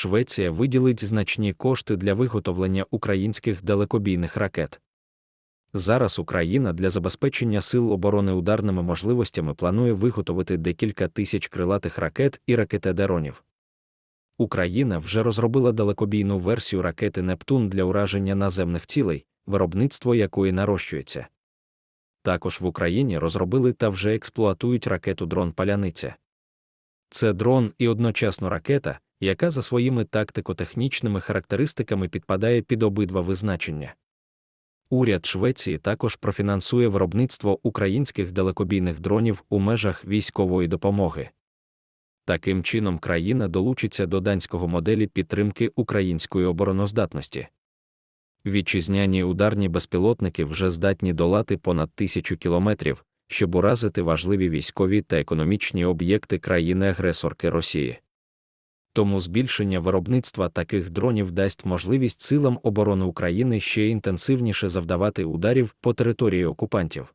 Швеція виділить значні кошти для виготовлення українських далекобійних ракет. Зараз Україна для забезпечення сил оборони ударними можливостями планує виготовити декілька тисяч крилатих ракет і ракетедеронів. Україна вже розробила далекобійну версію ракети Нептун для ураження наземних цілей, виробництво якої нарощується. Також в Україні розробили та вже експлуатують ракету дрон Паляниця. Це дрон і одночасно ракета, яка за своїми тактико-технічними характеристиками підпадає під обидва визначення. Уряд Швеції також профінансує виробництво українських далекобійних дронів у межах військової допомоги. Таким чином, країна долучиться до данського моделі підтримки української обороноздатності. Вітчизняні ударні безпілотники вже здатні долати понад тисячу кілометрів, щоб уразити важливі військові та економічні об'єкти країни-агресорки Росії. Тому збільшення виробництва таких дронів дасть можливість силам оборони України ще інтенсивніше завдавати ударів по території окупантів.